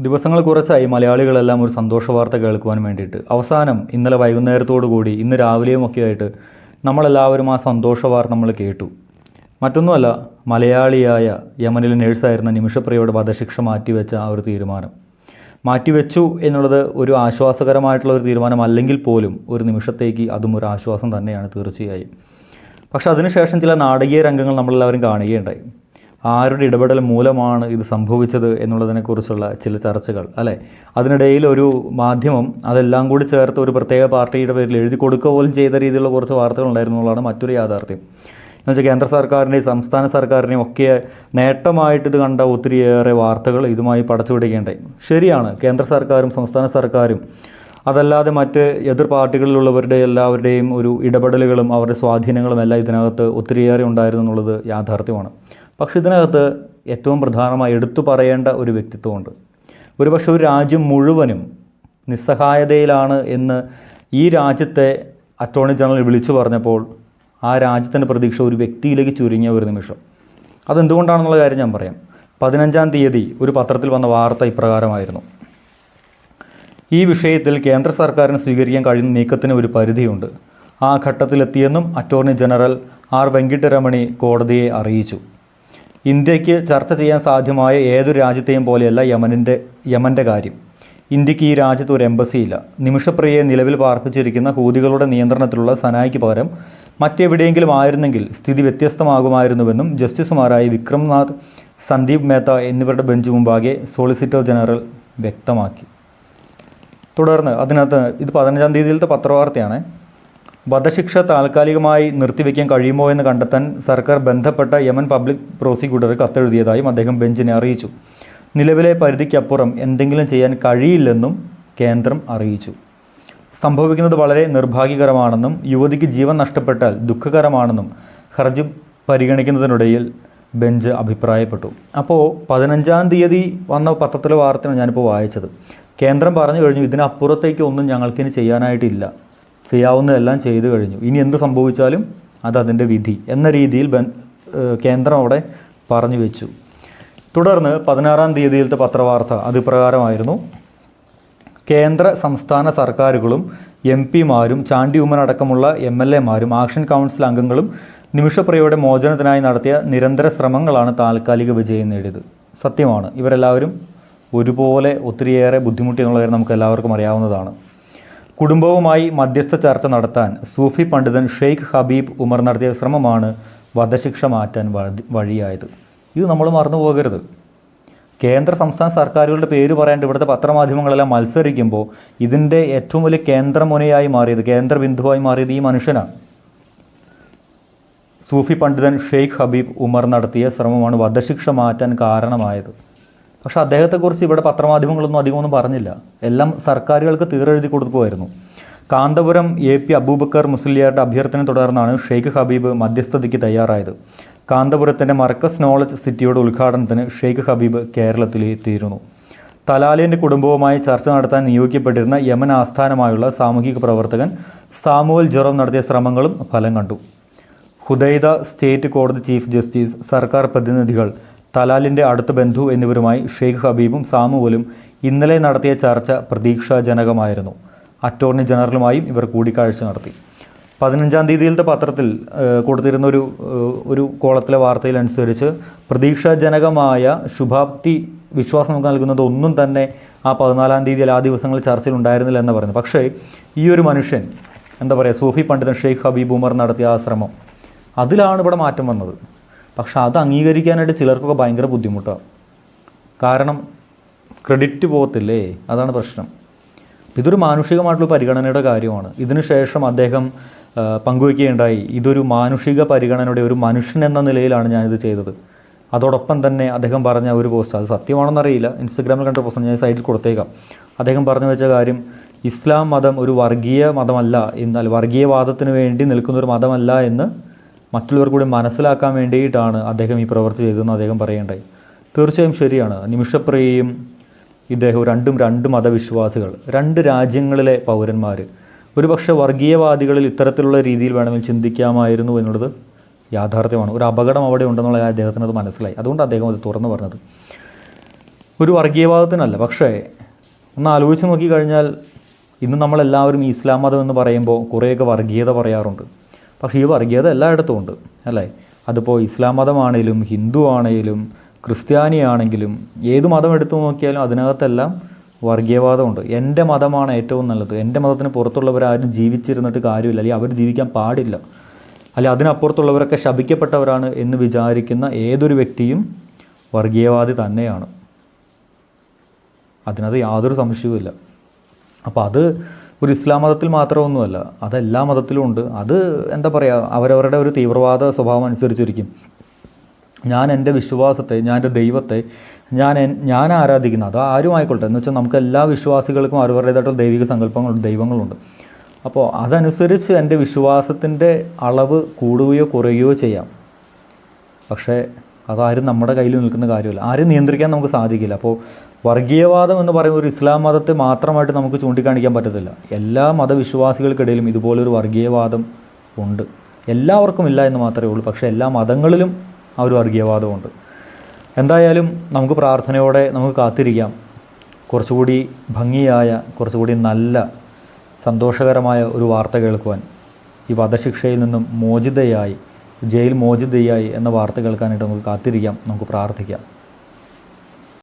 ദിവസങ്ങൾ കുറച്ചായി മലയാളികളെല്ലാം ഒരു സന്തോഷ വാർത്ത കേൾക്കുവാൻ വേണ്ടിയിട്ട്. അവസാനം ഇന്നലെ വൈകുന്നേരത്തോടു കൂടി ഇന്ന് രാവിലെയും ഒക്കെ ആയിട്ട് നമ്മളെല്ലാവരും ആ സന്തോഷ വാർത്ത നമ്മൾ കേട്ടു. മറ്റൊന്നുമല്ല മലയാളിയായ യമനിലെ നേഴ്സായിരുന്ന നിമിഷപ്രിയയുടെ വധശിക്ഷ മാറ്റിവെച്ച ആ ഒരു തീരുമാനം. മാറ്റിവെച്ചു എന്നുള്ളത് ഒരു ആശ്വാസകരമായിട്ടുള്ള ഒരു തീരുമാനം അല്ലെങ്കിൽ പോലും ഒരു നിമിഷത്തേക്ക് അതും ഒരു ആശ്വാസം തന്നെയാണ് തീർച്ചയായും. പക്ഷേ അതിനുശേഷം ചില നാടകീയ രംഗങ്ങൾ നമ്മളെല്ലാവരും കാണുകയുണ്ടായി. ആരുടെ ഇടപെടൽ മൂലമാണ് ഇത് സംഭവിച്ചത് എന്നുള്ളതിനെക്കുറിച്ചുള്ള ചില ചർച്ചകൾ അല്ലേ? അതിനിടയിൽ ഒരു മാധ്യമം അതെല്ലാം കൂടി ചേർത്ത് ഒരു പ്രത്യേക പാർട്ടിയുടെ പേരിൽ എഴുതി കൊടുക്കുക പോലും ചെയ്ത രീതിയിലുള്ള കുറച്ച് വാർത്തകൾ ഉണ്ടായിരുന്നു എന്നുള്ളതാണ് മറ്റൊരു യാഥാർത്ഥ്യം. എന്ന് വെച്ചാൽ കേന്ദ്ര സർക്കാരിന്റെയും സംസ്ഥാന സർക്കാരിനെയും ഒക്കെ നേട്ടമായിട്ട് ഇത് കണ്ട ഒത്തിരിയേറെ വാർത്തകൾ ഇതുമായി പടച്ചുപിടിക്കേണ്ടായി ശരിയാണ് കേന്ദ്ര സർക്കാരും സംസ്ഥാന സർക്കാരും അതല്ലാതെ മറ്റ് എതിർ പാർട്ടികളിലുള്ളവരുടെ എല്ലാവരുടെയും ഒരു ഇടപെടലുകളും അവരുടെ സ്വാധീനങ്ങളും എല്ലാം ഇതിനകത്ത് ഒത്തിരിയേറെ ഉണ്ടായിരുന്നു എന്നുള്ളത് യാഥാർത്ഥ്യമാണ്. പക്ഷേ ഇതിനകത്ത് ഏറ്റവും പ്രധാനമായി എടുത്തു പറയേണ്ട ഒരു വ്യക്തിത്വമുണ്ട്. ഒരുപക്ഷെ ഒരു രാജ്യം മുഴുവനും നിസ്സഹായതയിലാണ് എന്ന് ഈ രാജ്യത്തെ അറ്റോർണി ജനറൽ വിളിച്ചു പറഞ്ഞപ്പോൾ ആ രാജ്യത്തിന്റെ പ്രതീക്ഷ ഒരു വ്യക്തിയിലേക്ക് ചുരുങ്ങിയ ഒരു നിമിഷം. അതെന്തുകൊണ്ടാണെന്നുള്ള കാര്യം ഞാൻ പറയാം. പതിനഞ്ചാം തീയതി ഒരു പത്രത്തിൽ വന്ന വാർത്ത ഇപ്രകാരമായിരുന്നു. ഈ വിഷയത്തിൽ കേന്ദ്ര സർക്കാരിന് സ്വീകരിക്കാൻ കഴിയുന്ന നീക്കത്തിന് ഒരു പരിധിയുണ്ട്. ആ ഘട്ടത്തിലെത്തിയെന്നും അറ്റോർണി ജനറൽ ആർ വെങ്കിട്ടരമണി കോടതിയെ അറിയിച്ചു. ഇന്ത്യയ്ക്ക് ചർച്ച ചെയ്യാൻ സാധ്യമായ ഏതൊരു രാജ്യത്തെയും പോലെയല്ല യമനിന്റെ യമന്റെ കാര്യം. ഇന്ത്യയ്ക്ക് ഈ രാജ്യത്ത് ഒരു എംബസിയില്ല നിമിഷപ്രിയയെ നിലവിൽ പാർപ്പിച്ചിരിക്കുന്ന ഹൂതികളുടെ നിയന്ത്രണത്തിലുള്ള സനായിക്ക് പകരം മറ്റെവിടെയെങ്കിലും ആയിരുന്നെങ്കിൽ സ്ഥിതി വ്യത്യസ്തമാകുമായിരുന്നുവെന്നും ജസ്റ്റിസുമാരായ വിക്രംനാഥ് സന്ദീപ് മേത്ത എന്നിവരുടെ ബെഞ്ച് മുമ്പാകെ സോളിസിറ്റർ ജനറൽ വ്യക്തമാക്കി. തുടർന്ന് അതിനകത്ത് ഇത് പതിനഞ്ചാം തീയതിയിലത്തെ പത്രവാർത്തയാണ്. വധശിക്ഷ താൽക്കാലികമായി നിർത്തിവെക്കാൻ കഴിയുമോ എന്ന് കണ്ടെത്താൻ സർക്കാർ ബന്ധപ്പെട്ട യമൻ പബ്ലിക് പ്രോസിക്യൂട്ടർക്ക് കത്തെഴുതിയതായും അദ്ദേഹം ബെഞ്ചിനെ അറിയിച്ചു. നിലവിലെ പരിധിക്കപ്പുറം എന്തെങ്കിലും ചെയ്യാൻ കഴിയില്ലെന്നും കേന്ദ്രം അറിയിച്ചു. സംഭവിക്കുന്നത് വളരെ നിർഭാഗ്യകരമാണെന്നും യുവതിക്ക് ജീവൻ നഷ്ടപ്പെട്ടാൽ ദുഃഖകരമാണെന്നും ഹർജി പരിഗണിക്കുന്നതിനിടയിൽ ബെഞ്ച് അഭിപ്രായപ്പെട്ടു. അപ്പോൾ പതിനഞ്ചാം തീയതി വന്ന പത്രത്തിലെ വാർത്തയാണ് ഞാനിപ്പോൾ വായിച്ചത്. കേന്ദ്രം പറഞ്ഞു കഴിഞ്ഞു ഇതിനപ്പുറത്തേക്ക് ഒന്നും ഞങ്ങൾക്കിനി ചെയ്യാനായിട്ടില്ല. ചെയ്യാവുന്നതെല്ലാം ചെയ്തു കഴിഞ്ഞു. ഇനി എന്ത് സംഭവിച്ചാലും അത് അതിന്റെ വിധി എന്ന രീതിയിൽ കേന്ദ്രം അവിടെ പറഞ്ഞു വെച്ചു. തുടർന്ന് പതിനാറാം തീയതിയിലത്തെ പത്രവാർത്ത അത് ഇപ്രകാരമായിരുന്നു കേന്ദ്ര സംസ്ഥാന സർക്കാരുകളും എം പിമാരും ചാണ്ടി ഉമ്മൻ അടക്കമുള്ള എം എൽ എമാരും ആക്ഷൻ കൗൺസിൽ അംഗങ്ങളും നിമിഷപ്രിയയുടെ മോചനത്തിനായി നടത്തിയ നിരന്തര ശ്രമങ്ങളാണ് താൽക്കാലിക വിജയം നേടിയത്. സത്യമാണ് ഇവരെല്ലാവരും ഒരുപോലെ ഒത്തിരിയേറെ ബുദ്ധിമുട്ടി എന്നുള്ളവരെ നമുക്ക് എല്ലാവർക്കും അറിയാവുന്നതാണ്. കുടുംബവുമായി മധ്യസ്ഥ ചർച്ച നടത്താൻ സൂഫി പണ്ഡിതൻ ഷെയ്ഖ് ഹബീബ് ഉമർ നടത്തിയ ശ്രമമാണ് വധശിക്ഷ മാറ്റാൻ വഴി- വഴിയായത്. ഇത് നമ്മൾ മറന്നു പോകരുത്. കേന്ദ്ര സംസ്ഥാന സർക്കാരുകളുടെ പേര് പറയാണ്ട് ഇവിടുത്തെ പത്രമാധ്യമങ്ങളെല്ലാം മത്സരിക്കുമ്പോൾ ഇതിന്റെ ഏറ്റവും വലിയ കേന്ദ്രമുനയായി മാറിയത് കേന്ദ്ര ബിന്ദുവായി മാറിയത് ഈ മനുഷ്യനാണ്. സൂഫി പണ്ഡിതൻ ഷെയ്ഖ് ഹബീബ് ഉമർ നടത്തിയ ശ്രമമാണ് വധശിക്ഷ മാറ്റാൻ കാരണമായത്. പക്ഷേ അദ്ദേഹത്തെക്കുറിച്ച് ഇവിടെ പത്രമാധ്യമങ്ങളൊന്നും അധികമൊന്നും പറഞ്ഞില്ല. എല്ലാം സർക്കാരുകൾക്ക് തീരെഴുതി കൊടുക്കുമായിരുന്നു കാന്തപുരം എ പി അബൂബക്കർ മുസ്ലിയാരുടെ അഭ്യർത്ഥന തുടർന്നാണ് ഷെയ്ഖ് ഹബീബ് മധ്യസ്ഥതയ്ക്ക് തയ്യാറായത്. കാന്തപുരത്തിന്റെ മർക്കസ് നോളജ് സിറ്റിയുടെ ഉദ്ഘാടനത്തിന് ഷെയ്ഖ് ഹബീബ് കേരളത്തിൽ കേരളത്തിലെത്തിയിരുന്നു തലാലിന്റെ കുടുംബവുമായി ചർച്ച നടത്താൻ നിയോഗിക്കപ്പെട്ടിരുന്ന യമൻ ആസ്ഥാനമായുള്ള സാമൂഹിക പ്രവർത്തകൻ സാമുവൽ ജെറോം നടത്തിയ ശ്രമങ്ങളും ഫലം കണ്ടു. ഹുദൈദ സ്റ്റേറ്റ് കോടതി ചീഫ് ജസ്റ്റിസ് സർക്കാർ പ്രതിനിധികൾ തലാലിന്റെ അടുത്ത ബന്ധു എന്നിവരുമായി ഷെയ്ഖ് ഹബീബും സാമുവലും ഇന്നലെ നടത്തിയ ചർച്ച പ്രതീക്ഷാജനകമായിരുന്നു. അറ്റോർണി ജനറലുമായും ഇവർ കൂടിക്കാഴ്ച നടത്തി. പതിനഞ്ചാം തീയതിയിലത്തെ പത്രത്തിൽ കൊടുത്തിരുന്ന ഒരു ഒരു കോളത്തിലെ വാർത്തയിലനുസരിച്ച് പ്രതീക്ഷാജനകമായ ശുഭാപ്തി വിശ്വാസം നമുക്ക് നൽകുന്നത് ഒന്നും തന്നെ ആ പതിനാലാം തീയതിയിൽ ആ ദിവസങ്ങളിൽ ചർച്ചയിൽ ഉണ്ടായിരുന്നില്ല എന്ന് പറയുന്നത് പക്ഷേ ഈ ഒരു മനുഷ്യൻ എന്താ പറയുക സൂഫി പണ്ഡിതൻ ഷെയ്ഖ് ഹബീബ് ഉമർ നടത്തിയ ആ ശ്രമം അതിലാണ് ഇവിടെ മാറ്റം വന്നത്. പക്ഷെ അത് അംഗീകരിക്കാനായിട്ട് ചിലർക്കൊക്കെ ഭയങ്കര ബുദ്ധിമുട്ടാണ്. കാരണം ക്രെഡിറ്റ് പോകത്തില്ലേ? അതാണ് പ്രശ്നം. ഇതൊരു മാനുഷികമായിട്ടുള്ള പരിഗണനയുടെ കാര്യമാണ്. ഇതിനുശേഷം അദ്ദേഹം പങ്കുവയ്ക്കുകയുണ്ടായി. ഇതൊരു മാനുഷിക പരിഗണനയുടെ ഒരു മനുഷ്യൻ എന്ന നിലയിലാണ് ഞാനിത് ചെയ്തത്. അതോടൊപ്പം തന്നെ അദ്ദേഹം പറഞ്ഞ ഒരു പോസ്റ്റ് അത് സത്യമാണെന്നറിയില്ല ഇൻസ്റ്റഗ്രാമിൽ കണ്ട പോസ്റ്റ് ഞാൻ സൈഡിൽ കൊടുത്തേക്കാം. അദ്ദേഹം പറഞ്ഞു വെച്ച കാര്യം ഇസ്ലാം മതം ഒരു വർഗീയ മതമല്ല എന്നാൽ വർഗീയവാദത്തിന് വേണ്ടി നിൽക്കുന്ന ഒരു മതമല്ല എന്ന് മറ്റുള്ളവർ കൂടി മനസ്സിലാക്കാൻ വേണ്ടിയിട്ടാണ് അദ്ദേഹം ഈ പ്രവൃത്തി ചെയ്തതെന്ന് അദ്ദേഹം പറയേണ്ടായി. തീർച്ചയായും ശരിയാണ്. നിമിഷപ്രിയയും ഇദ്ദേഹം രണ്ടും രണ്ട് മതവിശ്വാസികൾ രണ്ട് രാജ്യങ്ങളിലെ പൗരന്മാർ ഒരുപക്ഷെ വർഗീയവാദികളിൽ ഇത്തരത്തിലുള്ള രീതിയിൽ വേണമെങ്കിൽ ചിന്തിക്കാമായിരുന്നു എന്നുള്ളത് യാഥാർത്ഥ്യമാണ്. ഒരു അപകടം അവിടെ ഉണ്ടെന്നുള്ള അദ്ദേഹത്തിന് അത് മനസ്സിലായി. അതുകൊണ്ട് അദ്ദേഹം അത് തുറന്നു പറഞ്ഞത്. ഒരു വർഗീയവാദത്തിനല്ല. പക്ഷേ ഒന്ന് ആലോചിച്ച് നോക്കിക്കഴിഞ്ഞാൽ ഇന്ന് നമ്മളെല്ലാവരും ഇസ്ലാം മതം എന്ന് പറയുമ്പോൾ കുറേയൊക്കെ വർഗീയത പറയാറുണ്ട്. പക്ഷേ ഈ വർഗീയത എല്ലായിടത്തും ഉണ്ട് അല്ലേ? അതിപ്പോൾ ഇസ്ലാം മതമാണേലും ഹിന്ദു ആണേലും ക്രിസ്ത്യാനി ആണെങ്കിലും ഏത് മതം എടുത്തു നോക്കിയാലും അതിനകത്തെല്ലാം വർഗീയവാദമുണ്ട് എന്റെ മതമാണ് ഏറ്റവും നല്ലത്. എന്റെ മതത്തിന് പുറത്തുള്ളവരാരും ജീവിച്ചിരുന്നിട്ട് കാര്യമില്ല. അല്ലെങ്കിൽ അവർ ജീവിക്കാൻ പാടില്ല. അല്ലെ അതിനപ്പുറത്തുള്ളവരൊക്കെ ശപിക്കപ്പെട്ടവരാണ് എന്ന് വിചാരിക്കുന്ന ഏതൊരു വ്യക്തിയും വർഗീയവാദി തന്നെയാണ്. അതിനകത്ത് യാതൊരു സംശയവുമില്ല. അപ്പോൾ അത് ഒരു ഇസ്ലാം മതത്തിൽ മാത്രമൊന്നുമല്ല അത് എല്ലാ മതത്തിലും ഉണ്ട്. അത് എന്താ പറയുക അവരവരുടെ ഒരു തീവ്രവാദ സ്വഭാവം അനുസരിച്ചിരിക്കും. ഞാൻ എന്റെ വിശ്വാസത്തെ ഞാൻ എന്റെ ദൈവത്തെ ഞാൻ ഞാൻ ആരാധിക്കുന്ന അത് ആരും ആയിക്കോട്ടെ എന്ന് വെച്ചാൽ നമുക്ക് എല്ലാ വിശ്വാസികൾക്കും അവരവരുടേതായിട്ടുള്ള ദൈവിക സങ്കല്പങ്ങളുണ്ട് ദൈവങ്ങളുണ്ട്. അപ്പോൾ അതനുസരിച്ച് എന്റെ വിശ്വാസത്തിന്റെ അളവ് കൂടുകയോ കുറയുകയോ ചെയ്യാം. പക്ഷേ അതാരും നമ്മുടെ കയ്യിൽ നിൽക്കുന്ന കാര്യമല്ല. ആരും നിയന്ത്രിക്കാൻ നമുക്ക് സാധിക്കില്ല. അപ്പോൾ വർഗീയവാദം എന്ന് പറയുന്ന ഒരു ഇസ്ലാം മതത്തെ മാത്രമായിട്ട് നമുക്ക് ചൂണ്ടിക്കാണിക്കാൻ പറ്റത്തില്ല. എല്ലാ മതവിശ്വാസികൾക്കിടയിലും ഇതുപോലൊരു വർഗീയവാദം ഉണ്ട്. എല്ലാവർക്കും ഇല്ല എന്ന് മാത്രമേ ഉള്ളൂ. പക്ഷേ എല്ലാ മതങ്ങളിലും ആ ഒരു വർഗീയവാദമുണ്ട് എന്തായാലും നമുക്ക് പ്രാർത്ഥനയോടെ നമുക്ക് കാത്തിരിക്കാം. കുറച്ചുകൂടി ഭംഗിയായ കുറച്ചുകൂടി നല്ല സന്തോഷകരമായ ഒരു വാർത്ത കേൾക്കുവാൻ ഈ വധശിക്ഷയിൽ നിന്നും മോചിതയായി ജയിൽ മോചിതയായി എന്ന വാർത്ത കേൾക്കാനായിട്ട് നമുക്ക് കാത്തിരിക്കാം. നമുക്ക് പ്രാർത്ഥിക്കാം.